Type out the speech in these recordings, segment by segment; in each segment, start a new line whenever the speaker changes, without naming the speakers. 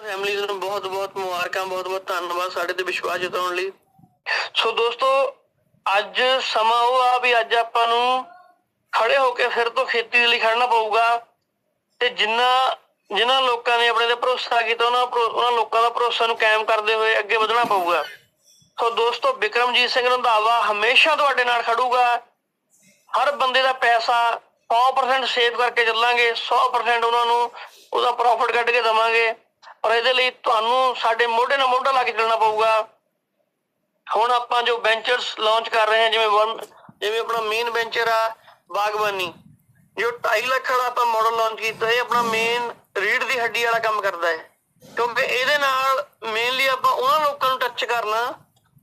Family ਨੂੰ ਬਹੁਤ ਬਹੁਤ ਮੁਬਾਰਕਾਂ, ਬਹੁਤ ਬਹੁਤ ਧੰਨਵਾਦ ਸਾਡੇ ਤੇ ਵਿਸ਼ਵਾਸ ਜਤਾਉਣ ਲਈ। ਸੋ ਦੋਸਤੋ, ਅੱਜ ਸਮਾਂ ਉਹ ਆ ਵੀ ਅੱਜ ਆਪਾਂ ਨੂੰ ਖੜੇ ਹੋ ਕੇ ਫਿਰ ਤੋਂ ਖੇਤੀ ਦੇ ਲਈ ਖੜਨਾ ਪਊਗਾ ਤੇ ਜਿੰਨਾ ਜਿਨ੍ਹਾਂ ਲੋਕਾਂ ਨੇ ਆਪਣੇ ਤੇ ਭਰੋਸਾ ਕੀਤਾ, ਉਹਨਾਂ ਭਰੋ- ਉਹਨਾਂ ਲੋਕਾਂ ਦਾ ਭਰੋਸਾ ਨੂੰ ਕਾਇਮ ਕਰਦੇ ਹੋਏ ਅੱਗੇ ਵਧਣਾ ਪਊਗਾ। ਸੋ ਦੋਸਤੋ ਵਿਕਰਮਜੀਤ ਸਿੰਘ ਰੰਧਾਵਾ ਹਮੇਸ਼ਾ ਤੁਹਾਡੇ ਨਾਲ ਖੜੂਗਾ। ਹਰ ਬੰਦੇ ਦਾ ਪੈਸਾ 100% ਸੇਵ ਕਰਕੇ ਚੱਲਾਂਗੇ 100% ਉਹਨਾਂ ਨੂੰ ਉਹਦਾ ਪ੍ਰੋਫਿਟ ਕੱਢ ਕੇ ਦਵਾਂਗੇ। ਪਰ ਇਹਦੇ ਲਈ ਤੁਹਾਨੂੰ ਸਾਡੇ ਮੋਢੇ ਨਾਲ ਮੋਢਾ ਲਾ ਕੇ ਚੱਲਣਾ ਪਊਗਾ। ਹੁਣ ਆਪਾਂ ਜੋ ਵੈਂਚਰਸ ਲਾਂਚ ਕਰ ਰਹੇ ਹਾਂ, ਜਿਵੇਂ ਜਿਵੇਂ ਆਪਣਾ ਮੇਨ ਵੈਂਚਰ ਆ ਬਾਗਬਾਨੀ, ਜੋ 2.5 ਲੱਖ ਵਾਲਾ ਆਪਾਂ ਮਾਡਲ ਲਾਂਚ ਕੀਤਾ ਹੈ ਆਪਣਾ ਮੇਨ ਰੀੜ ਦੀ ਹੱਡੀ ਵਾਲਾ ਕੰਮ ਕਰਦਾ ਹੈ। ਕਿਉਂਕਿ ਇਹਦੇ ਨਾਲ ਮੇਨਲੀ ਆਪਾਂ ਉਹਨਾਂ ਲੋਕਾਂ ਨੂੰ ਟੱਚ ਕਰਨਾ,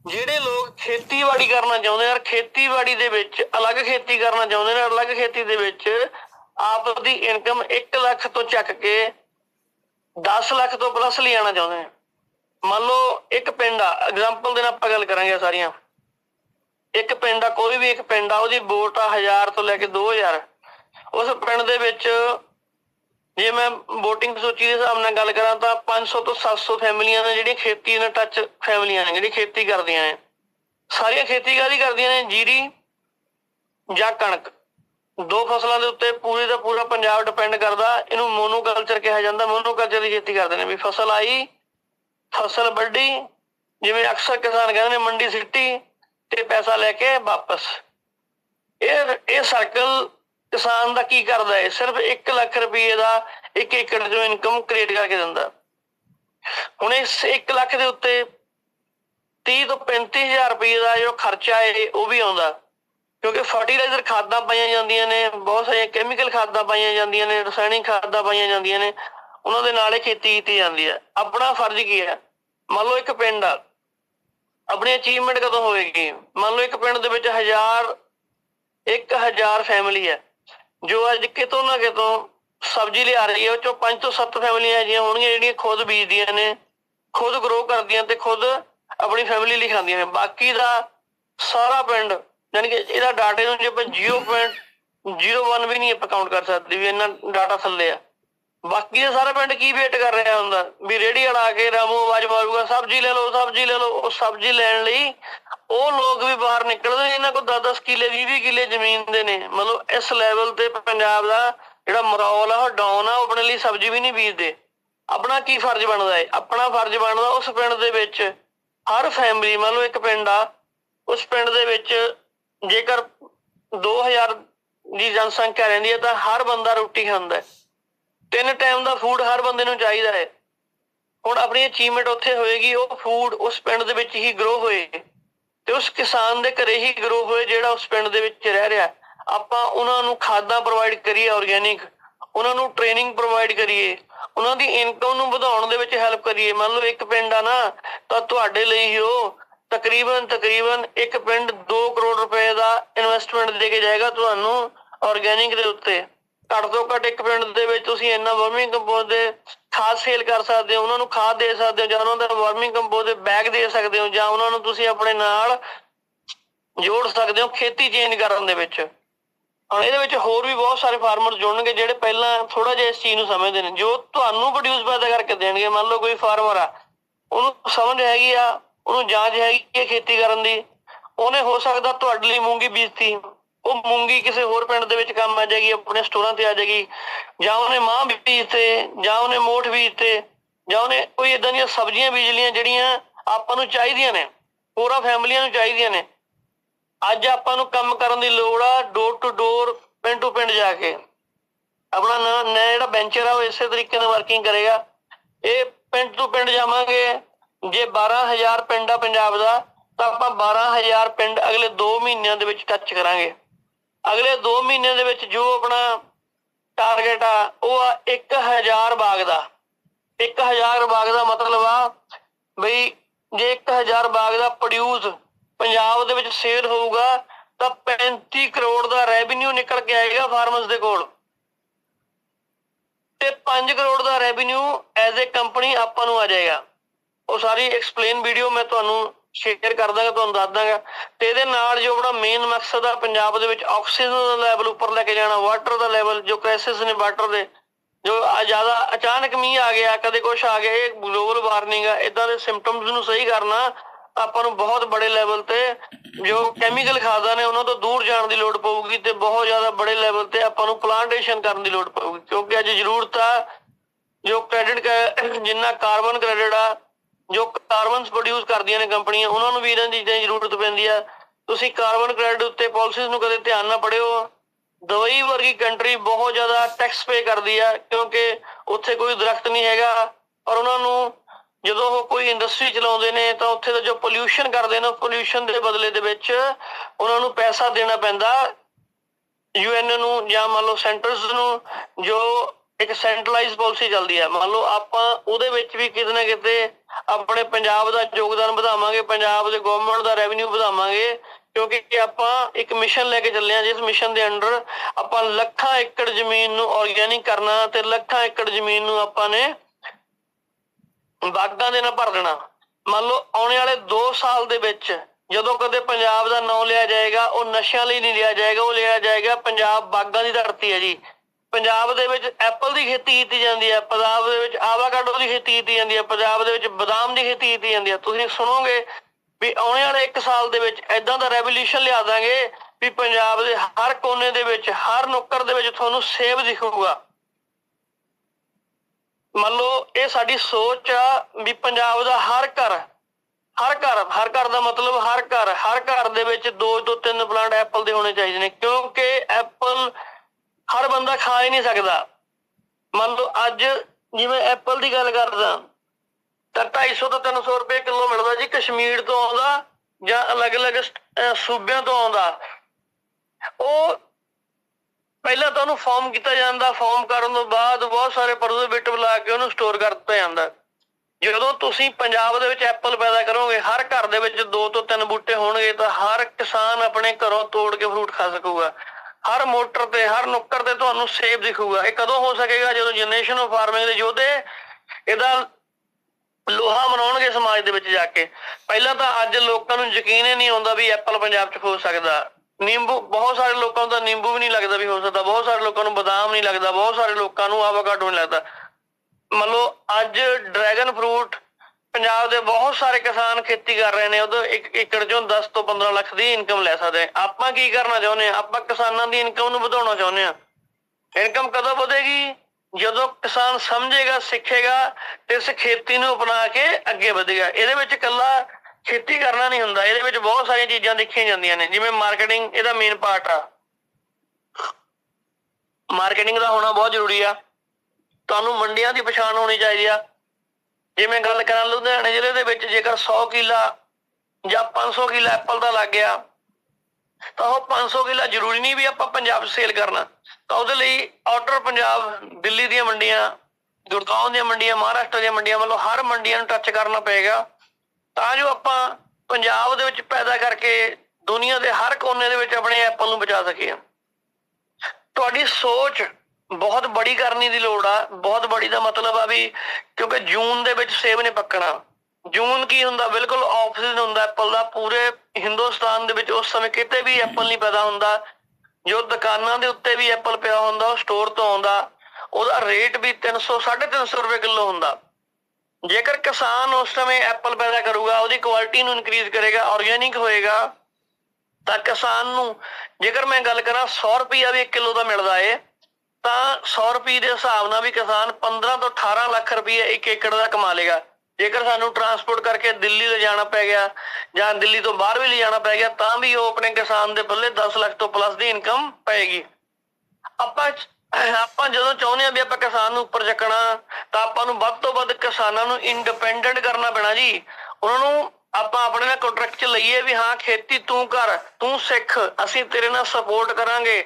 ਜਿਹੜੇ ਲੋਕ ਖੇਤੀਬਾੜੀ ਕਰਨਾ ਚਾਹੁੰਦੇ ਨੇ ਔਰ ਖੇਤੀਬਾੜੀ ਦੇ ਵਿੱਚ ਅਲੱਗ ਖੇਤੀ ਕਰਨਾ ਚਾਹੁੰਦੇ ਨੇ, ਅਲੱਗ ਖੇਤੀ ਦੇ ਵਿੱਚ ਆਪ ਦੀ ਇਨਕਮ 1 ਲੱਖ ਤੋਂ ਚੱਕ ਕੇ 10 ਲੱਖ ਤੋਂ ਪਲੱਸ ਲਿਆਣਾ ਚਾਹੁੰਦੇ ਨੇ ਮੰਨ ਲਓ ਇੱਕ ਪਿੰਡ ਆ ਐਗਜ਼ਾਮਪਲ ਦੇ ਨਾਲ ਆਪਾਂ ਗੱਲ ਕਰਾਂਗੇ ਸਾਰੀਆਂ। ਇੱਕ ਪਿੰਡ ਆ, ਕੋਈ ਵੀ ਇੱਕ ਪਿੰਡ ਆ, ਉਹਦੀ ਵੋਟ ਆ 1000 ਤੋਂ ਲੈ ਕੇ 2000 ਉਸ ਪਿੰਡ ਦੇ ਵਿੱਚ ਜੇ ਮੈਂ VOTING ਸੂਚੀ ਦੇ ਹਿਸਾਬ ਨਾਲ ਗੱਲ ਕਰਾਂ ਤਾਂ 500 ਤੋਂ 700 ਫੈਮਲੀਆਂ ਨੇ ਜਿਹੜੀਆਂ ਖੇਤੀ ਨਾਲ ਟੱਚ ਫੈਮਿਲੀਆਂ ਨੇ, ਜਿਹੜੀ ਖੇਤੀ ਕਰਦੀਆਂ ਨੇ। ਸਾਰੀਆਂ ਖੇਤੀ ਕਾਹਦੀ ਕਰਦੀਆਂ ਨੇ ਜੀਰੀ ਜਾਂ ਕਣਕ। ਦੋ ਫਸਲਾਂ ਦੇ ਉੱਤੇ ਪੂਰੀ ਦਾ ਪੂਰਾ ਪੰਜਾਬ ਡਿਪੈਂਡ ਕਰਦਾ, ਇਹਨੂੰ ਮੋਨੋਕਲਚਰ ਕਿਹਾ ਜਾਂਦਾ ਮੋਨੋਕਲਚਰ ਦੀ ਖੇਤੀ ਕਰਦੇ ਨੇ ਵੀ ਫਸਲ ਆਈ, ਫਸਲ ਵੱਢੀ, ਜਿਵੇਂ ਅਕਸਰ ਕਿਸਾਨ ਕਹਿੰਦੇ ਨੇ ਮੰਡੀ ਸਿੱਟੀ ਤੇ ਪੈਸਾ ਲੈ ਕੇ ਵਾਪਸ। ਇਹ ਇਹ ਸਰਕਲ ਕਿਸਾਨ ਦਾ ਕੀ ਕਰਦਾ ਹੈ ਸਿਰਫ 1 ਲੱਖ ਰੁਪਏ ਦਾ 1 ਏਕੜ ਜੋ ਇਨਕਮ ਕ੍ਰੀਏਟ ਕਰਕੇ ਦਿੰਦਾ। ਹੁਣ ਇਸ 1 ਲੱਖ ਦੇ ਉੱਤੇ 30 ਤੋਂ 35000 ਰੁਪਏ ਦਾ ਜੋ ਖਰਚਾ ਹੈ ਉਹ ਵੀ ਆਉਂਦਾ। ਕਿਉਂਕਿ ਫਰਟੀਲਾਈਜ਼ਰ ਖਾਦਾਂ ਪਾਈਆਂ ਜਾਂਦੀਆਂ ਨੇ, ਬਹੁਤ ਸਾਰੀਆਂ ਕੈਮੀਕਲ ਖਾਦਾਂ ਪਾਈਆਂ ਜਾਂਦੀਆਂ ਨੇ, ਰਸਾਇਣਿਕ ਖਾਦਾਂ ਪਾਈਆਂ ਜਾਂਦੀਆਂ ਨੇ, ਉਹਨਾਂ ਦੇ ਨਾਲ ਹੀ ਖੇਤੀ ਕੀਤੀ ਜਾਂਦੀ ਹੈ। ਆਪਣਾ ਫਰਜ਼ ਕੀ ਹੈ? ਮੰਨ ਲਓ ਇੱਕ ਪਿੰਡ ਆ, ਆਪਣੀ ਅਚੀਵਮੈਂਟ ਕਦੋਂ ਹੋਏਗੀ ਮੰਨ ਲਓ ਇੱਕ ਪਿੰਡ ਦੇ ਵਿੱਚ ਹਜ਼ਾਰ 1000 ਫੈਮਿਲੀ ਹੈ, ਜੋ ਅੱਜ ਕਿਤੋਂ ਨਾ ਕਿਤੋਂ ਸਬਜ਼ੀ ਲਿਆ ਰਹੀ ਹੈ, ਉਹ ਚੋਂ 5 ਤੋਂ 7 ਫੈਮਲੀਆਂ ਅਜਿਹੀਆਂ ਹੋਣਗੀਆਂ ਜਿਹੜੀਆਂ ਖੁਦ ਬੀਜਦੀਆਂ ਨੇ, ਖੁਦ ਗਰੋ ਕਰਦੀਆਂ ਤੇ ਖੁਦ ਆਪਣੀ ਫੈਮਿਲੀ ਲਈ ਖਾਂਦੀਆਂ ਨੇ। ਬਾਕੀ ਦਾ ਸਾਰਾ ਪਿੰਡ ਯਾਨੀ ਕਿ ਇਹਦਾ ਡਾਟੇ ਨੂੰ ਜੇ ਆਪਾਂ 0.01 ਵੀ ਨਹੀਂ ਆਪਾਂ ਕਾਊਂਟ ਕਰ ਸਕਦੇ ਵੀ ਇਹਨਾਂ ਡਾਟਾ ਥੱਲੇ ਆ। ਬਾਕੀ ਦਾ ਸਾਰਾ ਪਿੰਡ ਕੀ ਵੇਟ ਕਰ ਰਿਹਾ ਹੁੰਦਾ? ਵੀ ਰੇੜੀ ਵਾਲਾ ਆ ਕੇ ਰਾਮੂ ਆਵਾਜ਼ ਮਾਰੂਗਾ, ਸਬਜ਼ੀ ਲੈ ਲਓ, ਸਬਜ਼ੀ ਲੈ ਲਓ, ਉਹ ਸਬਜ਼ੀ ਲੈਣ ਲਈ ਉਹ ਲੋਕ ਵੀ ਬਾਹਰ ਨਿਕਲਦੇ ਇਹਨਾਂ ਕੋਲ 10-10 ਕਿੱਲੇ 20-20 ਕਿੱਲੇ ਜ਼ਮੀਨ ਦੇ ਨੇ। ਮਤਲਬ ਇਸ ਲੈਵਲ ਤੇ ਪੰਜਾਬ ਦਾ ਜਿਹੜਾ ਮਰੌਲ ਆ, ਉਹ ਡਾਊਨ ਆ ਆਪਣੇ ਲਈ ਸਬਜ਼ੀ ਵੀ ਨਹੀਂ ਬੀਜਦੇ। ਆਪਣਾ ਕੀ ਫਰਜ਼ ਬਣਦਾ ਹੈ ਆਪਣਾ ਫਰਜ਼ ਬਣਦਾ ਉਸ ਪਿੰਡ ਦੇ ਵਿੱਚ। ਹਰ ਫੈਮਿਲੀ ਮੰਨ ਲਓ ਇੱਕ ਪਿੰਡ ਆ, ਉਸ ਪਿੰਡ ਦੇ ਵਿੱਚ ਜੇਕਰ 2000 ਦੀ ਜਨਸੰਖਿਆ ਰਹਿੰਦੀ ਹੈ ਤਾਂ ਹਰ ਬੰਦਾ ਰੋਟੀ ਖਾਂਦਾ ਹੈ। ਤਿੰਨ ਟਾਈਮ ਦਾ ਫੂਡ ਹਰ ਬੰਦੇ ਨੂੰ ਚਾਹੀਦਾ ਹੈ। ਹੁਣ ਆਪਣੀ ਅਚੀਵਮੈਂਟ ਉੱਥੇ ਹੋਏਗੀ, ਉਹ ਫੂਡ ਉਸ ਪਿੰਡ ਦੇ ਵਿੱਚ ਹੀ ਗਰੋ ਹੋਏ ਤੇ ਉਸ ਕਿਸਾਨ ਦੇ ਘਰੇ ਹੀ ਗਰੋ ਹੋਏ ਜਿਹੜਾ ਉਸ ਪਿੰਡ ਦੇ ਵਿੱਚ ਰਹਿ ਰਿਹਾ ਆਪਾਂ ਉਹਨਾਂ ਨੂੰ ਖਾਦਾਂ ਪ੍ਰੋਵਾਈਡ ਕਰੀਏ ਆਰਗੇਨਿਕ ਉਹਨਾਂ ਨੂੰ ਟ੍ਰੇਨਿੰਗ ਪ੍ਰੋਵਾਈਡ ਕਰੀਏ, ਉਹਨਾਂ ਦੀ ਇਨਕਮ ਨੂੰ ਵਧਾਉਣ ਦੇ ਵਿੱਚ ਹੈਲਪ ਕਰੀਏ। ਮੰਨ ਲਓ ਇੱਕ ਪਿੰਡ ਆ ਨਾ, ਤਾਂ ਤੁਹਾਡੇ ਲਈ ਹੀ ਉਹ ਤਕਰੀਬਨ ਤਕਰੀਬਨ ਇੱਕ ਪਿੰਡ 2 ਕਰੋੜ ਰੁਪਏ ਦਾ ਇਨਵੈਸਟਮੈਂਟ ਦੇ ਕੇ ਜਾਏਗਾ ਤੁਹਾਨੂੰ ਆਰਗੇਨਿਕ ਦੇ ਉੱਤੇ। ਘੱਟ ਤੋਂ ਘੱਟ ਇੱਕ ਪਿੰਡ ਦੇ ਵਿੱਚ ਤੁਸੀਂ ਇੰਨਾ ਵਰਮਿੰਗ ਕੰਪੋਸਟ ਦੇ ਖਾਦ ਸੇਲ ਕਰ ਸਕਦੇ ਹੋ, ਉਹਨਾਂ ਨੂੰ ਖਾਦ ਦੇ ਸਕਦੇ ਹੋ, ਜਾਂ ਉਹਨਾਂ ਦਾ ਵਰਮਿੰਗ ਕੰਪੋਸਟ ਦੇ ਬੈਗ ਦੇ ਸਕਦੇ ਹੋ, ਜਾਂ ਉਹਨਾਂ ਨੂੰ ਤੁਸੀਂ ਆਪਣੇ ਨਾਲ ਜੋੜ ਸਕਦੇ ਹੋ ਖੇਤੀ ਚੇਂਜ ਕਰਨ ਦੇ ਵਿੱਚ। ਹੁਣ ਇਹਦੇ ਵਿੱਚ ਹੋਰ ਵੀ ਬਹੁਤ ਸਾਰੇ ਫਾਰਮਰ ਜੁੜਨਗੇ ਜਿਹੜੇ ਪਹਿਲਾਂ ਥੋੜਾ ਜਿਹਾ ਇਸ ਚੀਜ਼ ਨੂੰ ਸਮਝਦੇ ਨੇ। ਜੋ ਤੁਹਾਨੂੰ ਪ੍ਰੋਡਿਊਸ ਪੈਦਾ ਕਰਕੇ ਦੇਣਗੇ, ਮੰਨ ਲਓ ਕੋਈ ਫਾਰਮਰ ਆ, ਉਹਨੂੰ ਸਮਝ ਹੈਗੀ ਆ ਉਹਨੂੰ ਜਾਂਚ ਹੈਗੀ ਹੈ ਖੇਤੀ ਕਰਨ ਦੀ। ਉਹਨੇ ਹੋ ਸਕਦਾ ਤੁਹਾਡੇ ਲਈ ਮੂੰਗੀ ਬੀਜਤੀ। ਉਹ ਮੂੰਗੀ ਕਿਸੇ ਹੋਰ ਪਿੰਡ ਦੇ ਵਿੱਚ ਕੰਮ ਆ ਜਾਏਗੀ, ਆਪਣੇ ਸਟੋਰਾਂ ਤੇ ਆ ਜਾਏਗੀ। ਜਾਂ ਉਹਨੇ ਮਾਂ ਬੀਜਤੇ, ਜਾਂ ਉਹਨੇ ਮੋਠ ਬੀਜਤੇ, ਜਾਂ ਉਹਨੇ ਕੋਈ ਇਦਾਂ ਦੀਆਂ ਸਬਜ਼ੀਆਂ ਬੀਜ ਲਈਆਂ ਜਿਹੜੀਆਂ ਆਪਾਂ ਨੂੰ ਚਾਹੀਦੀਆਂ ਨੇ, ਪੂਰਾ ਫੈਮਲੀਆਂ ਨੂੰ ਚਾਹੀਦੀਆਂ ਨੇ। ਅੱਜ ਆਪਾਂ ਨੂੰ ਕੰਮ ਕਰਨ ਦੀ ਲੋੜ ਆ ਡੋਰ ਟੂ ਡੋਰ ਪਿੰਡ ਟੂ ਪਿੰਡ ਜਾ ਕੇ। ਆਪਣਾ ਨ- ਜਿਹੜਾ ਵੈਂਚਰ ਆ, ਉਹ ਇਸੇ ਤਰੀਕੇ ਨਾਲ ਵਰਕਿੰਗ ਕਰੇਗਾ। ਇਹ ਪਿੰਡ ਟੂ ਪਿੰਡ ਜਾਵਾਂਗੇ। ਜੇ 12000 ਪਿੰਡ ਆ ਪੰਜਾਬ ਦਾ, ਤਾਂ ਆਪਾਂ 12000 ਪਿੰਡ ਅਗਲੇ 2 ਮਹੀਨਿਆਂ ਦੇ ਵਿੱਚ ਟੱਚ ਕਰਾਂਗੇ। ਅਗਲੇ 2 ਮਹੀਨੇ ਦੇ ਵਿੱਚ ਜੋ ਆਪਣਾ ਟਾਰਗੇਟ ਆ, ਉਹ ਆ 1000 ਬਾਗ ਦਾ। 1000 ਬਾਗ ਦਾ ਮਤਲਬ ਆ ਬਈ ਜੇ 1000 ਬਾਗ ਦਾ ਪ੍ਰੋਡਿਊਸ ਪੰਜਾਬ ਦੇ ਵਿੱਚ ਸੇਲ ਹੋਊਗਾ, ਤਾਂ 35 ਕਰੋੜ ਦਾ ਰੈਵਨਿਊ ਨਿਕਲ ਕੇ ਆਏਗਾ ਫਾਰਮਰਸ ਦੇ ਕੋਲ। ਤੇ 5 ਕਰੋੜ ਦਾ ਰੈਵਨਿਊ ਐਜ਼ ਅ ਕੰਪਨੀ ਆਪਾਂ ਨੂੰ ਆ ਜਾਏਗਾ। ਉਹ ਸਾਰੀ ਐਕਸਪਲੇਨ ਵੀਡੀਓ ਮੈਂ ਤੁਹਾਨੂੰ ਸ਼ੇਅਰ ਕਰ ਦਾਂਗਾ, ਤੁਹਾਨੂੰ ਦੱਸ ਦਾਂਗਾ। ਤੇ ਇਹਦੇ ਨਾਲ ਜੋ ਆਪਣਾ ਮੇਨ ਮਕਸਦ ਆ, ਪੰਜਾਬ ਦੇ ਵਿੱਚ ਆਕਸੀਜਨ ਦਾ ਲੈਵਲ ਉੱਪਰ ਲੈ ਕੇ ਜਾਣਾ ਵਾਟਰ ਦਾ ਲੈਵਲ ਜੋ ਕ੍ਰਾਈਸਿਸ ਨੇ ਵਾਟਰ ਦੇ, ਜੋ ਜ਼ਿਆਦਾ ਅਚਾਨਕ ਮੀਂਹ ਆ ਗਿਆ, ਕਦੇ ਕੁਝ ਆ ਗਿਆ, ਇਹ ਗਲੋਬਲ ਵਾਰਨਿੰਗ ਆ ਇਦਾਂ ਦੇ ਸਿੰਪਟਮਸ ਨੂੰ ਸਹੀ ਕਰਨਾ, ਆਪਾਂ ਨੂੰ ਬਹੁਤ ਬੜੇ ਲੈਵਲ ਤੇ ਜੋ ਕੈਮੀਕਲ ਖਾਦਾਂ ਨੇ, ਉਹਨਾਂ ਤੋਂ ਦੂਰ ਜਾਣ ਦੀ ਲੋੜ ਪਊਗੀ ਤੇ ਬਹੁਤ ਜ਼ਿਆਦਾ ਬੜੇ ਲੈਵਲ ਤੇ ਆਪਾਂ ਨੂੰ ਪਲਾਂਟੇਸ਼ਨ ਕਰਨ ਦੀ ਲੋੜ ਪਊਗੀ। ਕਿਉਂਕਿ ਅੱਜ ਜ਼ਰੂਰਤ ਆ, ਜੋ ਕ੍ਰੈਡਿਟ ਜਿੰਨਾ ਕਾਰਬਨ ਕ੍ਰੈਡਿਟ ਆ ਜੋ ਕਾਰਬਨਸ ਪ੍ਰੋਡਿਊਸ ਕਰਦੀਆਂ ਨੇ ਕੰਪਨੀਆਂ, ਉਹਨਾਂ ਨੂੰ ਵੀ ਇਹਨਾਂ ਚੀਜ਼ਾਂ ਦੀ ਜ਼ਰੂਰਤ ਪੈਂਦੀ ਆ। ਤੁਸੀਂ ਕਾਰਬਨ ਕ੍ਰੈਡਿਟ ਉੱਤੇ ਪਾਲਿਸੀਜ਼ ਨੂੰ ਕਦੇ ਧਿਆਨ ਨਾਲ ਪੜਿਓ ਦੁਬਈ ਵਰਗੀ ਕੰਟਰੀ ਬਹੁਤ ਜ਼ਿਆਦਾ ਟੈਕਸ ਪੇ ਕਰਦੀ ਆ, ਕਿਉਂਕਿ ਉੱਥੇ ਕੋਈ ਦਰਖਤ ਨਹੀਂ ਹੈਗਾ ਔਰ ਉਹਨਾਂ ਨੂੰ ਜਦੋਂ ਉਹ ਕੋਈ ਇੰਡਸਟਰੀ ਚਲਾਉਂਦੇ ਨੇ, ਤਾਂ ਉੱਥੇ ਦਾ ਜੋ ਪੋਲਿਊਸ਼ਨ ਕਰਦੇ ਨੇ ਪੋਲਿਊਸ਼ਨ ਦੇ ਬਦਲੇ ਦੇ ਵਿੱਚ ਉਹਨਾਂ ਨੂੰ ਪੈਸਾ ਦੇਣਾ ਪੈਂਦਾ। ਯੂਐਨ ਨੂੰ ਜਾਂ ਮੰਨ ਲਓ ਸੈਂਟਰਸ ਨੂੰ, ਜੋ ਇੱਕ ਸੈਂਟਰਲਾਈਜ਼ ਪਾਲਿਸੀ ਚੱਲਦੀ ਹੈ ਮੰਨ ਲਓ ਆਪਾਂ ਉਹਦੇ ਵਿੱਚ ਵੀ ਕਿਤੇ ਨਾ ਕਿਤੇ ਆਪਣੇ ਪੰਜਾਬ ਦਾ ਯੋਗਦਾਨ ਵਧਾਵਾਂਗੇ, ਪੰਜਾਬ ਦੇ ਗਵਰਨਮੈਂਟ ਦਾ ਰੈਵਨਿਊ ਵਧਾਵਾਂਗੇ, ਕਿਉਂਕਿ ਆਪਾਂ ਇੱਕ ਮਿਸ਼ਨ ਲੈ ਕੇ ਚੱਲੇ ਹਾਂ ਜਿਸ ਮਿਸ਼ਨ ਦੇ ਅੰਡਰ ਆਪਾਂ ਲੱਖਾਂ ਏਕੜ ਜ਼ਮੀਨ ਨੂੰ ਆਰਗੇਨਿਕ ਕਰਨਾ ਤੇ ਲੱਖਾਂ ਏਕੜ ਜ਼ਮੀਨ ਨੂੰ ਆਪਾਂ ਨੇ ਬਾਗਾਂ ਦੇ ਨਾਲ ਭਰ ਦੇਣਾ। ਮੰਨ ਲਓ ਆਉਣੇ ਵਾਲੇ 2 ਸਾਲ ਦੇ ਵਿੱਚ ਜਦੋਂ ਕਦੇ ਪੰਜਾਬ ਦਾ ਨਾਂ ਲਿਆ ਜਾਏਗਾ, ਉਹ ਨਸ਼ਿਆਂ ਲਈ ਨਹੀਂ ਲਿਆ ਜਾਏਗਾ, ਉਹ ਲਿਆ ਜਾਏਗਾ ਪੰਜਾਬ ਬਾਗਾਂ ਦੀ ਧਰਤੀ ਹੈ ਜੀ। ਪੰਜਾਬ ਦੇ ਵਿੱਚ ਐਪਲ ਦੀ ਖੇਤੀ ਕੀਤੀ ਜਾਂਦੀ ਹੈ, ਪੰਜਾਬ ਦੇ ਵਿੱਚ ਆਵਾਕਾਡੋ ਦੀ ਖੇਤੀ ਕੀਤੀ ਜਾਂਦੀ ਹੈ, ਪੰਜਾਬ ਦੇ ਵਿੱਚ ਬਦਾਮ ਦੀ ਖੇਤੀ ਕੀਤੀ ਜਾਂਦੀ ਹੈ। ਤੁਸੀਂ ਸੁਣੋਗੇ ਵੀ ਆਉਣੇ ਵਾਲੇ 1 ਸਾਲ ਦੇ ਵਿੱਚ ਐਦਾਂ ਦਾ ਰੈਵੋਲੂਸ਼ਨ ਲਿਆ ਦਾਂਗੇ ਵੀ ਪੰਜਾਬ ਦੇ ਹਰ ਕੋਨੇ ਦੇ ਵਿੱਚ, ਹਰ ਨੁੱਕਰ ਦੇ ਵਿੱਚ ਤੁਹਾਨੂੰ ਸੇਬ ਦਿਖੂਗਾ। ਮੰਨ ਲਓ ਇਹ ਸਾਡੀ ਸੋਚ ਆ ਵੀ ਪੰਜਾਬ ਦਾ ਹਰ ਘਰ ਹਰ ਘਰ ਹਰ ਘਰ ਦਾ ਮਤਲਬ ਹਰ ਘਰ ਹਰ ਘਰ ਦੇ ਵਿੱਚ ਦੋ ਤੋਂ ਤਿੰਨ ਪਲਾਂਟ ਐਪਲ ਦੇ ਹੋਣੇ ਚਾਹੀਦੇ ਨੇ, ਕਿਉਂਕਿ ਐਪਲ ਹਰ ਬੰਦਾ ਖਾ ਹੀ ਨਹੀਂ ਸਕਦਾ। ਮੰਨ ਲਓ ਅੱਜ ਜਿਵੇਂ ਐਪਲ ਦੀ ਗੱਲ ਕਰਦਾ, ਤਾਂ 250 ਤੋਂ 300 ਰੁਪਏ ਕਿਲੋ ਮਿਲਦਾ ਜੀ ਕਸ਼ਮੀਰ ਤੋਂ ਆਉਂਦਾ ਜਾਂ ਅਲੱਗ-ਅਲੱਗ ਸੂਬਿਆਂ ਤੋਂ ਆਉਂਦਾ। ਉਹ ਪਹਿਲਾਂ ਤਾਂ ਉਹਨੂੰ ਫਾਰਮ ਕੀਤਾ ਜਾਂਦਾ ਫਾਰਮ ਕਰਨ ਤੋਂ ਬਾਅਦ ਬਹੁਤ ਸਾਰੇ ਪ੍ਰਜ਼ਰਵੇਟਿਵ ਲਾ ਕੇ ਉਹਨੂੰ ਸਟੋਰ ਕਰ ਦਿੱਤਾ ਜਾਂਦਾ। ਜਦੋਂ ਤੁਸੀਂ ਪੰਜਾਬ ਦੇ ਵਿੱਚ ਐਪਲ ਪੈਦਾ ਕਰੋਗੇ, ਹਰ ਘਰ ਦੇ ਵਿੱਚ ਦੋ ਤੋਂ ਤਿੰਨ ਬੂਟੇ ਹੋਣਗੇ, ਤਾਂ ਹਰ ਕਿਸਾਨ ਆਪਣੇ ਘਰੋਂ ਤੋੜ ਕੇ ਫਰੂਟ ਖਾ ਸਕੂਗਾ। ਹਰ ਮੋਟਰ ਤੇ, ਹਰ ਨੁੱਕਰ ਤੇ ਤੁਹਾਨੂੰ ਸੇਬ ਦਿਖੂਗਾ। ਇਹ ਕਦੋਂ ਹੋ ਸਕੇਗਾ? ਜਦੋਂ ਜਨਰੇਸ਼ਨ ਆਫ ਫਾਰਮਿੰਗ ਦੇ ਯੋਧੇ ਇਹਦਾ ਲੋਹਾ ਮਨਾਉਣਗੇ ਸਮਾਜ ਦੇ ਵਿੱਚ ਜਾ ਕੇ। ਪਹਿਲਾਂ ਤਾਂ ਅੱਜ ਲੋਕਾਂ ਨੂੰ ਯਕੀਨ ਹੀ ਨਹੀਂ ਆਉਂਦਾ ਵੀ ਐਪਲ ਪੰਜਾਬ 'ਚ ਹੋ ਸਕਦਾ। ਨਿੰਬੂ, ਬਹੁਤ ਸਾਰੇ ਲੋਕਾਂ ਨੂੰ ਤਾਂ ਨਿੰਬੂ ਵੀ ਨਹੀਂ ਲੱਗਦਾ ਵੀ ਹੋ ਸਕਦਾ। ਬਹੁਤ ਸਾਰੇ ਲੋਕਾਂ ਨੂੰ ਬਦਾਮ ਨਹੀਂ ਲੱਗਦਾ। ਬਹੁਤ ਸਾਰੇ ਲੋਕਾਂ ਨੂੰ ਆਵਾਕਾਡੋ ਨਹੀਂ ਲੱਗਦਾ। ਮੰਨ ਲਓ ਅੱਜ ਡਰੈਗਨ ਫਰੂਟ ਪੰਜਾਬ ਦੇ ਬਹੁਤ ਸਾਰੇ ਕਿਸਾਨ ਖੇਤੀ ਕਰ ਰਹੇ ਨੇ ਉਹਦੇ ਇੱਕ ਏਕੜ ਚੋਂ 10 ਤੋਂ 15 ਲੱਖ ਦੀ ਇਨਕਮ ਲੈ ਸਕਦੇ ਆਪਾਂ ਕੀ ਕਰਨਾ ਚਾਹੁੰਦੇ ਆ ਆਪਾਂ ਕਿਸਾਨਾਂ ਦੀ ਇਨਕਮ ਨੂੰ ਵਧਾਉਣਾ ਚਾਹੁੰਦੇ ਆ ਇਨਕਮ ਕਦੋਂ ਵਧੇਗੀ? ਜਦੋਂ ਕਿਸਾਨ ਸਮਝੇਗਾ, ਸਿੱਖੇਗਾ ਇਸ ਖੇਤੀ ਨੂੰ ਅਪਣਾ ਕੇ ਅੱਗੇ ਵਧੇਗਾ। ਇਹਦੇ ਵਿੱਚ ਇਕੱਲਾ ਖੇਤੀ ਕਰਨਾ ਨਹੀਂ ਹੁੰਦਾ। ਇਹਦੇ ਵਿੱਚ ਬਹੁਤ ਸਾਰੀਆਂ ਚੀਜ਼ਾਂ ਦੇਖੀਆਂ ਜਾਂਦੀਆਂ ਨੇ। ਜਿਵੇਂ ਮਾਰਕੀਟਿੰਗ ਇਹਦਾ ਮੇਨ ਪਾਰਟ ਆ। ਮਾਰਕੀਟਿੰਗ ਦਾ ਹੋਣਾ ਬਹੁਤ ਜ਼ਰੂਰੀ ਆ। ਤੁਹਾਨੂੰ ਮੰਡੀਆਂ ਦੀ ਪਛਾਣ ਹੋਣੀ ਚਾਹੀਦੀ ਆ। ਜਿਵੇਂ ਗੱਲ ਕਰਾਂ, ਲੁਧਿਆਣੇ ਜ਼ਿਲ੍ਹੇ ਦੇ ਵਿੱਚ ਜੇਕਰ 100 ਕਿੱਲਾ ਜਾਂ 500 ਕਿੱਲਾ ਐਪਲ ਦਾ ਲੱਗ ਗਿਆ, ਤਾਂ ਉਹ 500 ਕਿੱਲਾ ਜ਼ਰੂਰੀ ਨਹੀਂ ਵੀ ਆਪਾਂ ਪੰਜਾਬ 'ਚ ਸੇਲ ਕਰਨਾ। ਤਾਂ ਉਹਦੇ ਲਈ ਆਊਟਰ ਪੰਜਾਬ, ਦਿੱਲੀ ਦੀਆਂ ਮੰਡੀਆਂ ਗੁਰਗਾਉਂ ਦੀਆਂ ਮੰਡੀਆਂ, ਮਹਾਰਾਸ਼ਟਰ ਦੀਆਂ ਮੰਡੀਆਂ ਵੱਲੋਂ ਹਰ ਮੰਡੀਆਂ ਨੂੰ ਟੱਚ ਕਰਨਾ ਪਏਗਾ। ਤਾਂ ਜੋ ਆਪਾਂ ਪੰਜਾਬ ਦੇ ਵਿੱਚ ਪੈਦਾ ਕਰਕੇ ਦੁਨੀਆ ਦੇ ਹਰ ਕੋਨੇ ਦੇ ਵਿੱਚ ਆਪਣੇ ਐਪਲ ਨੂੰ ਬਚਾ ਸਕੀਏ। ਤੁਹਾਡੀ ਸੋਚ ਬਹੁਤ ਬੜੀ ਕਰਨੀ ਦੀ ਲੋੜ ਆ। ਬਹੁਤ ਬੜੀ ਦਾ ਮਤਲਬ ਆ ਵੀ ਕਿਉਂਕਿ ਜੂਨ ਦੇ ਵਿੱਚ ਸੇਬ ਨੇ ਪੱਕਣਾ। ਜੂਨ ਕੀ ਹੁੰਦਾ? ਬਿਲਕੁਲ ਆਪੋਜ਼ਿਟ ਹੁੰਦਾ। ਐਪਲ ਦਾ ਪੂਰੇ ਹਿੰਦੁਸਤਾਨ ਦੇ ਵਿੱਚ ਉਸ ਸਮੇਂ ਕਿਤੇ ਵੀ ਐਪਲ ਨਹੀਂ ਪੈਦਾ ਹੁੰਦਾ। ਜੋ ਦੁਕਾਨਾਂ ਦੇ ਉੱਤੇ ਵੀ ਐਪਲ ਪਿਆ ਹੁੰਦਾ, ਉਹ ਸਟੋਰ ਤੋਂ ਆਉਂਦਾ। ਉਹਦਾ ਰੇਟ ਵੀ 300 350 ਰੁਪਏ ਕਿਲੋ ਹੁੰਦਾ। ਜੇਕਰ ਕਿਸਾਨ ਉਸ ਸਮੇਂ ਐਪਲ ਪੈਦਾ ਕਰੂਗਾ, ਉਹਦੀ ਕੁਆਲਿਟੀ ਨੂੰ ਇਨਕਰੀਜ਼ ਕਰੇਗਾ ਆਰਗੇਨਿਕ ਹੋਏਗਾ, ਤਾਂ ਕਿਸਾਨ ਨੂੰ, ਜੇਕਰ ਮੈਂ ਗੱਲ ਕਰਾਂ 100 ਰੁਪਿਆ ਵੀ 1 ਕਿਲੋ ਦਾ ਮਿਲਦਾ ਏ। ਤਾਂ 100 ਰੁਪਏ ਦੇ ਹਿਸਾਬ ਨਾਲ ਵੀ ਕਿਸਾਨ 15 ਤੋਂ 18 ਲੱਖ ਰੁਪਏ ਇੱਕ ਏਕੜ ਦਾ ਕਮਾ ਲੇਗਾ ਜੇਕਰ ਸਾਨੂੰ ਟਰਾਂਸਪੋਰਟ ਕਰਕੇ ਦਿੱਲੀ ਲੈ ਜਾਣਾ ਪੈ ਗਿਆ ਜਾਂ ਦਿੱਲੀ ਤੋਂ ਬਾਹਰ ਵੀ ਲੈ ਜਾਣਾ ਪੈ ਗਿਆ, ਤਾਂ ਵੀ ਉਹ ਆਪਣੇ ਕਿਸਾਨ ਦੇ ਬੱਲੇ 10 ਲੱਖ ਤੋਂ ਪਲੱਸ ਦੀ ਇਨਕਮ ਪਏਗੀ। ਆਪਾਂ ਆਪਾਂ ਜਦੋਂ ਚਾਹੁੰਦੇ ਆ ਵੀ ਆਪਾਂ ਕਿਸਾਨ ਨੂੰ ਉੱਪਰ ਚੱਕਣਾ, ਤਾਂ ਆਪਾਂ ਨੂੰ ਵੱਧ ਤੋਂ ਵੱਧ ਕਿਸਾਨਾਂ ਨੂੰ ਇੰਡੀਪੈਂਡੈਂਟ ਕਰਨਾ ਪੈਣਾ ਜੀ। ਉਹਨਾਂ ਨੂੰ ਆਪਾਂ ਆਪਣੇ ਨਾਲ ਕੰਟਰੈਕਟ ਚ ਲਈਏ ਵੀ ਹਾਂ, ਖੇਤੀ ਤੂੰ ਕਰ, ਤੂੰ ਸਿੱਖ, ਅਸੀਂ ਤੇਰੇ ਨਾਲ ਸਪੋਰਟ ਕਰਾਂਗੇ।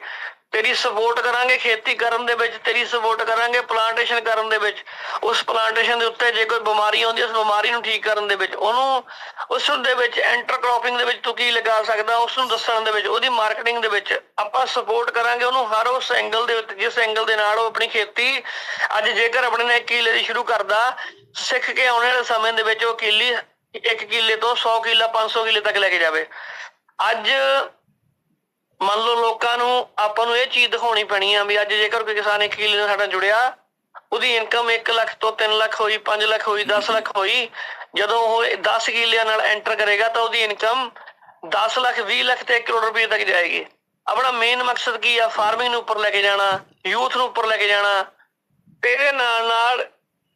ਤੇਰੀ ਸਪੋਰਟ ਕਰਾਂਗੇ ਖੇਤੀ ਕਰਨ ਦੇ ਵਿੱਚ, ਤੇਰੀ ਸਪੋਰਟ ਕਰਾਂਗੇ ਪਲਾਂਟੇਸ਼ਨ ਕਰਨ ਦੇ ਵਿੱਚ। ਉਸ ਪਲਾਂਟੇਸ਼ਨ ਦੇ ਉੱਤੇ ਜੇ ਕੋਈ ਬਿਮਾਰੀ ਆਉਂਦੀ ਉਸ ਬਿਮਾਰੀ ਨੂੰ ਠੀਕ ਕਰਨ ਦੇ ਵਿੱਚ। ਉਹਨੂੰ, ਉਸ ਦੇ ਵਿੱਚ ਇੰਟਰਕ੍ਰੋਪਿੰਗ ਦੇ ਵਿੱਚ ਤੂੰ ਕੀ ਲਗਾ ਸਕਦਾ? ਉਸ ਨੂੰ ਦੱਸਣ ਦੇ ਵਿੱਚ, ਉਹਦੀ ਮਾਰਕੀਟਿੰਗ ਦੇ ਵਿੱਚ ਆਪਾਂ ਸਪੋਰਟ ਕਰਾਂਗੇ ਉਹਨੂੰ ਹਰ ਉਸ ਐਂਗਲ ਦੇ ਉੱਤੇ, ਜਿਸ ਐਂਗਲ ਦੇ ਨਾਲ ਉਹ ਆਪਣੀ ਖੇਤੀ ਅੱਜ ਜੇਕਰ ਆਪਣੇ ਨੇ ਕਿੱਲੇ ਦੀ ਸ਼ੁਰੂ ਕਰਦਾ, ਸਿੱਖ ਕੇ ਆਉਣ ਵਾਲੇ ਸਮੇਂ ਦੇ ਵਿੱਚ ਉਹ ਕਿੱਲੀ ਇੱਕ ਕਿੱਲੇ ਤੋਂ 100 ਕਿੱਲਾ 500 ਕਿੱਲੇ ਤੱਕ ਲੈ ਕੇ ਜਾਵੇ। ਅੱਜ ਮੰਨ ਲਓ ਲੋਕਾਂ ਨੂੰ ਆਪਾਂ ਨੂੰ ਇਹ ਚੀਜ਼ ਦਿਖਾਉਣੀ ਪੈਣੀ ਆ ਵੀ ਅੱਜ ਜੇਕਰ ਕੋਈ ਕਿਸਾਨ ਇੱਕ ਕਿੱਲੇ ਨਾਲ ਸਾਡਾ ਜੁੜਿਆ, ਉਹਦੀ ਇਨਕਮ 1 ਲੱਖ ਤੋਂ 3 ਲੱਖ ਹੋਈ 5 ਲੱਖ ਹੋਈ 10 ਲੱਖ ਹੋਈ, ਜਦੋਂ ਉਹ 10 ਕਿੱਲਿਆਂ ਨਾਲ ਐਂਟਰ ਕਰੇਗਾ ਤਾਂ ਉਹਦੀ ਇਨਕਮ 10 ਲੱਖ 20 ਲੱਖ ਤੇ 1 ਕਰੋੜ ਰੁਪਏ ਤੱਕ ਜਾਏਗੀ। ਆਪਣਾ ਮੇਨ ਮਕਸਦ ਕੀ ਆ? ਫਾਰਮਿੰਗ ਨੂੰ ਉੱਪਰ ਲੈ ਕੇ ਜਾਣਾ ਯੂਥ ਨੂੰ ਉੱਪਰ ਲੈ ਕੇ ਜਾਣਾ, ਤੇ ਇਹਦੇ ਨਾਲ ਨਾਲ